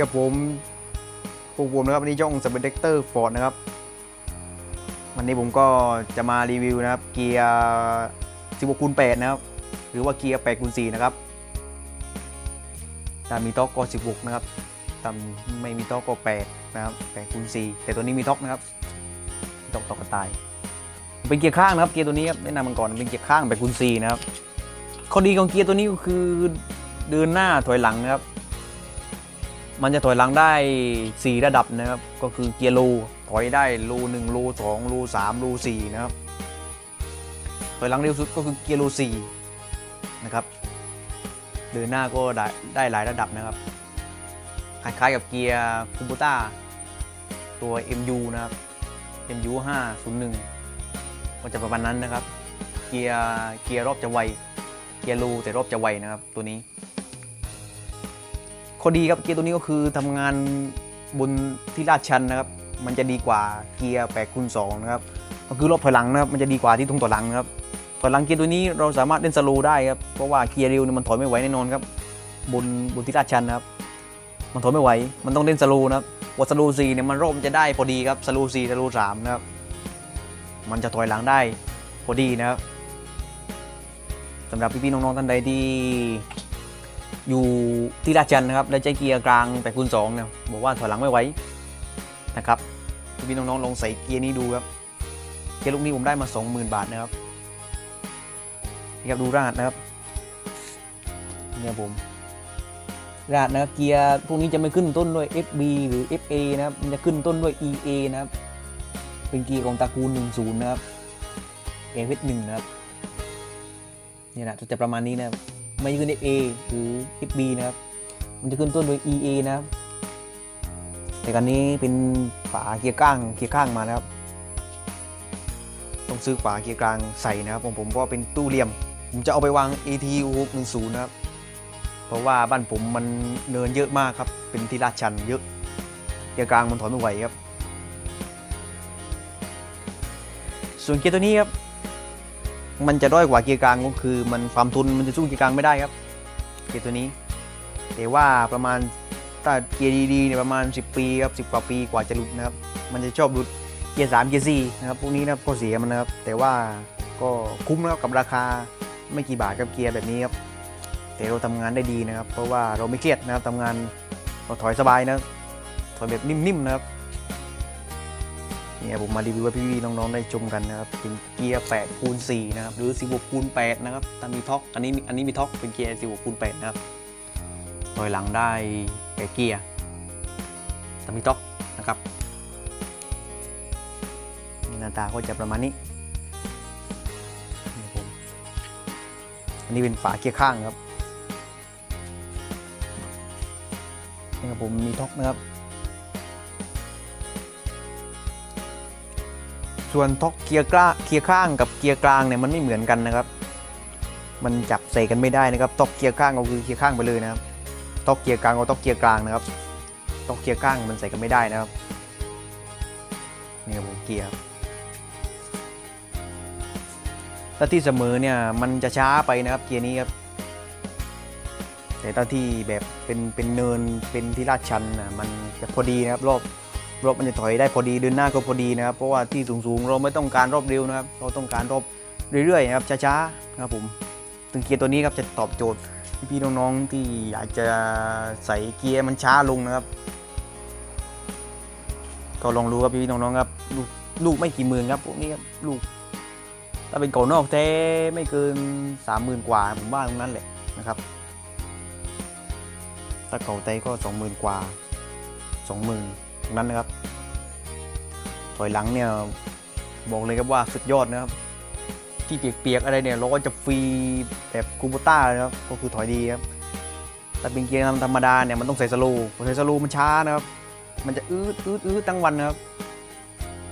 กับผมพวกผมนะครับวันนี้ช่องสเปนเดกเตอร์ฟอร์ดนะครับ วันนี้ผมก็จะมารีวิวนะครับ เกียร์16คูณ8นะครับ หรือว่าเกียร์8คูณ4นะครับถ้ามีท็อกก็16นะครับถ้าไม่มีท็อกก็8นะครับ8คูณ4แต่ตัวนี้มีท็อกนะครับท็อกต่อกระต่าย เป็นเกียร์ข้างนะครับ เกียร์ตัวนี้ครับแนะนำมันก่อนเป็นเกียร์ข้าง8คูณ4นะครับข้อดีของเกียร์ตัวนี้ก็คือเดินหน้าถอยหลังนะครับ มันจะถอยหลังได้ 4 ระดับนะครับ ก็คือเกียร์โลถอยได้โล1โล2โล3โล4นะครับถอยหลังเร็วสุดก็คือเกียร์โล4นะครับเดินหน้าก็ได้ได้หลายระดับนะครับคล้ายๆกับเกียร์คูบูต้าตัว MU นะครับ MU 501ก็จะประมาณนั้นนะครับ เกียร์เกียร์รอบจะไว เกียร์รูแต่รอบจะไวนะครับตัวนี้ ข้อดีครับเกียร์ตัวนี้ก็คือทำงานบนที่ลาดชันนะครับ มันจะดีกว่าเกียร์8คูณ2นะครับก็คือรอบถอยหลังนะครับ มันจะดีกว่าที่ตรงถอยหลังนะครับถอยหลังเกียร์ตัวนี้เราสามารถเล่นสโลว์ได้ครับ เพราะว่าเกียร์เร็วเนี่ยมันถอยไม่ไหวแน่นอนครับ บนบนที่ลาดชันนะครับ มันถอยไม่ไหว มันต้องเล่นสโลว์นะครับวอสโลว์4เนี่ยมันรอบมันจะได้พอดีครับสโลว์4สโลว์3นะครับ มันจะถอยหลังได้พอดีนะครับสำหรับพี่ๆน้องๆท่านใดที่ อยู่ที่ราชจันทร์นะครับและใจเกียร์กลาง8คูณ2เนี่ยบอกว่าถอยหลังไม่ไหวนะครับพี่ๆน้องๆลองใส่เกียร์นี้ดูครับ เกียร์ลูกนี้ผมได้มา 20,000 บาทนะครับนี่ครับดูรหัสนะครับเนี่ยผมรหัสนะครับเกียร์พวกนี้จะไม่ขึ้นต้นด้วย FB หรือ FA นะครับมันจะขึ้นต้นด้วย EA นะครับ เป็นเกียร์ของตระกูล 10 นะครับ AF1 นะครับนี่นะจะประมาณนี้นะครับ ไม่ขึ้น FA หรือ FB นะครับ มันจะขึ้นต้นโดย EA นะครับ แต่กันนี้เป็นฝาเกียร์ก้างเกียร์ข้างมานะครับ ต้องซื้อฝาเกียร์กลางใส่นะครับผมผมก็เป็นตู้เหลี่ยม ผมจะเอาไปวาง AT 610นะครับ เพราะว่าบ้านผมมันเนินเยอะมากครับ เป็นที่ลาดชันเยอะ เกียร์กลางมันถอยไม่ไหวครับ ส่วนเกียร์ตัวนี้ครับ มันจะด้อยกว่าเกียร์กลางก็คือ มันความทนมันจะสู้เกียร์กลางไม่ได้ครับเกียร์ตัวนี้ แต่ว่าประมาณถ้าเกียร์ดีๆเนี่ยประมาณ 10 ปีครับ10กว่าปีกว่าจะหลุดนะครับ มันจะชอบหลุดเกียร์3เกียร์4นะครับพวกนี้นะครับก็เสียมันนะครับ แต่ว่าก็คุ้มนะครับกับราคาไม่กี่บาทกับเกียร์แบบนี้ครับแต่เราทำงานได้ดีนะครับ เพราะว่าเราไม่เครียดนะครับทำงานเราถอยสบายนะถอยแบบนิ่มๆนะครับ เนี่ยผมมารีวิวให้พี่ๆน้องๆได้ชมกันนะครับเป็นเกียร์8คูณ4นะครับหรือ 16คูณ8นะครับถ้ามีท็อกอันนี้อันนี้มีท็อกเป็นเกียร์16คูณ8นะครับถอยหลังได้แปดเกียร์ถ้ามีท็อกนะครับหน้าตาก็จะประมาณนี้นี่ผมอันนี้เป็นฝาเกียร์ข้างครับนี่ครับผมมีท็อกนะครับ ส่วนท็อกเกียร์กล้าเกียร์ข้างกับเกียร์กลางเนี่ยมันไม่เหมือนกันนะครับ มันจับใส่กันไม่ได้นะครับท็อกเกียร์ข้างก็คือเกียร์ข้างไปเลยนะครับท็อกเกียร์กลางก็ท็อกเกียร์กลางนะครับท็อกเกียร์ข้างมันใส่กันไม่ได้นะครับนี่ครับผมเกียร์ถ้าที่เสมอเนี่ยมันจะช้าไปนะครับเกียร์นี้ครับแต่ถ้าที่แบบเป็นเป็นเนินเป็นที่ลาดชันนะมันจะพอดีนะครับรอบ รอบมันจะถอยได้พอดีเดินหน้าก็พอดีนะครับ เพราะว่าที่สูงๆ เราไม่ต้องการรอบเร็วนะครับ เราต้องการรอบเรื่อยๆนะครับช้าๆนะครับผมถึงเกียร์ตัวนี้ครับจะตอบโจทย์พี่ๆน้องๆที่อยากจะใส่เกียร์มันช้าลงนะครับ ก็ลองรู้ครับพี่ๆน้องๆครับลูกลูกไม่กี่หมื่นครับพวกนี้ครับลูกถ้าเป็นเก่านอกแท้ไม่เกินสามหมื่นกว่าผมว่าตรงนั้นแหละนะครับถ้าเก่าแท้ก็สองหมื่นกว่าสองหมื่น นั้นนะครับ ถอยหลังเนี่ยบอกเลยครับว่าสุดยอดนะครับ ที่เปียกๆอะไรเนี่ยเราก็จะฟรีแบบคูโบต้าเลยครับก็คือถอยดีครับแต่เป็นเกียร์ธรรมดาเนี่ยมันต้องใส่สโลว์ใส่สโลว์มันช้านะครับ มันจะอืดอืดอืดทั้งวันนะครับ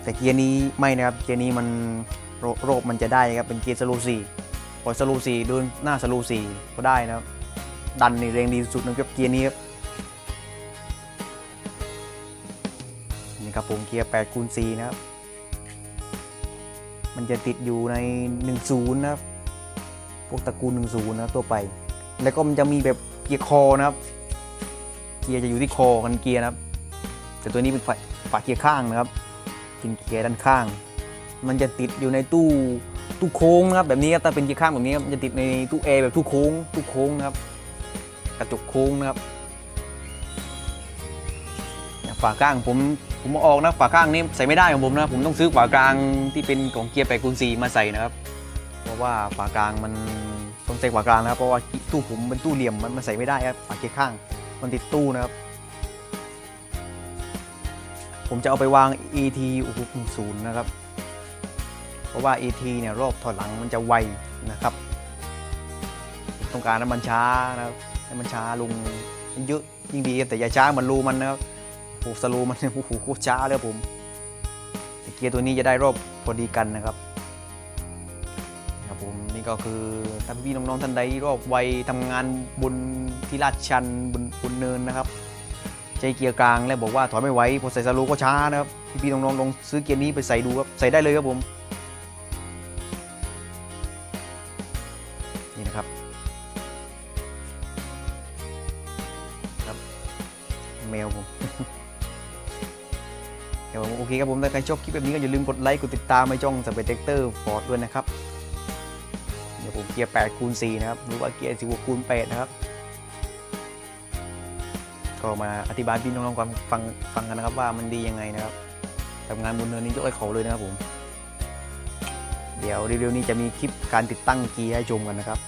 แต่เกียร์นี้ไม่นะครับเกียร์นี้มันโรโรคมันจะได้ครับเป็นเกียร์สโลว์สี่พอสโลว์สี่เดินหน้าสโลว์สี่ก็ได้นะครับ ดันนี่แรงดีสุดนะครับเกียร์นี้ครับ นี่ครับผมเกียร์8คูณ4นะครับ มันจะติดอยู่ใน 10 นะครับ พวกตระกูล 10 นะตัวไป แล้วก็มันจะมีแบบเกียร์คอนะครับ เกียร์จะอยู่ที่คอกันเกียร์นะครับ แต่ตัวนี้เป็นฝาฝาเกียร์ข้างนะครับ เป็นเกียร์ด้านข้าง มันจะติดอยู่ในตู้ตู้โค้งนะครับแบบนี้ครับถ้าเป็นเกียร์ข้างแบบนี้ครับมันจะติดในตู้แอร์แบบตู้โค้งตู้โค้งนะครับ กระจกโค้งนะครับฝาข้างผม ผมเอาออกนะฝาข้างนี่ใส่ไม่ได้ของผมนะ ผมต้องซื้อฝากลางที่เป็นของเกียร์แปดคูณสี่มาใส่นะครับ เพราะว่าฝากลางมันต้องใส่ฝากลางนะครับ เพราะว่าตู้ผมเป็นตู้เหลี่ยมมันมันใส่ไม่ได้ครับฝาเกียร์ข้าง มันติดตู้นะครับ ผมจะเอาไปวาง ET 660นะครับ เพราะว่า ET เนี่ยรอบถอยหลังมันจะไวนะครับต้องการให้มันช้านะครับให้มันช้าลงเยอะยิ่งดีแต่อย่าช้าเหมันรูมันนะครับ โอ้สโลมันโอ้โหช้าเลยครับผมแต่เกียร์ตัวนี้จะได้รอบพอดีกันนะครับครับผมนี่ก็คือถ้าพี่น้องๆท่านใดรอบวัยทำงานบนที่ลาดชันบนบนเนินนะครับใจเกียร์กลางแล้วบอกว่าถอยไม่ไหวพอใส่สโลก็ช้านะครับพี่ๆน้องๆลองซื้อเกียร์นี้ไปใส่ดูครับใส่ได้เลยครับผมนี่นะครับครับแมวผม เดี๋ยวโอเคครับผมถ้าใครชอบคลิปแบบนี้ก็อย่าลืมกดไลค์กดติดตามไปจ้องสเปเตเตอร์ฟอร์ดด้วยนะครับเดี๋ยวผมเกียร์8คูณ4นะครับหรือว่าเกียร์16คูณ8นะครับก็มาอธิบายพี่น้องๆฟังฟังฟังกันนะครับว่ามันดียังไงนะครับทำงานบนเนินนี้ยกให้เขาเลยนะครับผม เดี๋ยวเร็วๆนี้จะมีคลิปการติดตั้งเกียร์ให้ชมกันนะครับ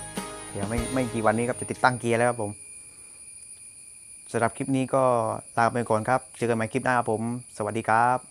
เดี๋ยวไม่ไม่กี่วันนี้ครับจะติดตั้งเกียร์แล้วครับผม สำหรับคลิปนี้ก็ลาไปก่อนครับ เจอกันใหม่คลิปหน้าครับผม สวัสดีครับ